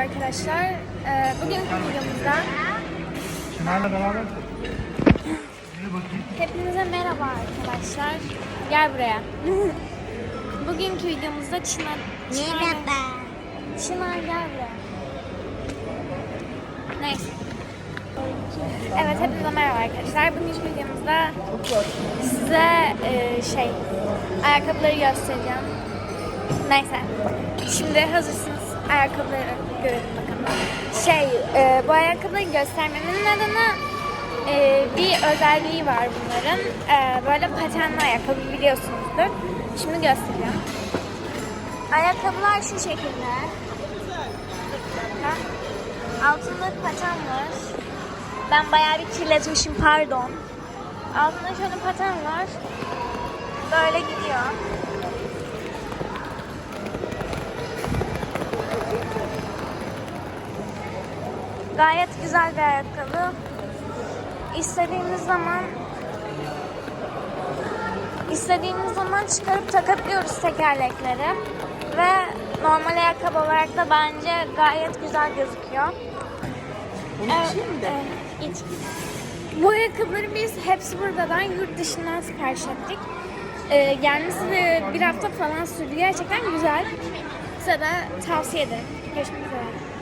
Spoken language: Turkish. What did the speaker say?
arkadaşlar. Ee, bugünkü videomuzda Şunlarla beraber. Hepinize merhaba arkadaşlar. Gel buraya. bugünkü videomuzda Çınar... Çınar, Çınar gel buraya. Neyse. Evet hepinize merhaba arkadaşlar. Bugünkü videomuzda size e, şey ayakkabıları göstereceğim. Neyse. Şimdi hazırsınız. Ayakkabıları görün bakalım. Şey, e, bu ayakkabıları göstermemin nedeni e, bir özelliği var bunların. E, böyle patenli ayakkabı biliyorsunuzdur. Şimdi göstereceğim. Ayakkabılar şu şekilde. Altında paten var. Ben bayağı bir kirletmişim pardon. Altında şöyle paten var. Böyle gidiyor. Gayet güzel bir ayakkabı. İstediğimiz zaman istediğimiz zaman çıkarıp takabiliyoruz tekerlekleri. Ve normal ayakkabı olarak da bence gayet güzel gözüküyor. Evet, evet, iç. Bu ayakkabıları biz hepsi buradan yurt dışından sipariş ettik. Ee, gelmesi de bir hafta falan sürdü. Gerçekten güzel. Size de tavsiye ederim. Görüşmek üzere.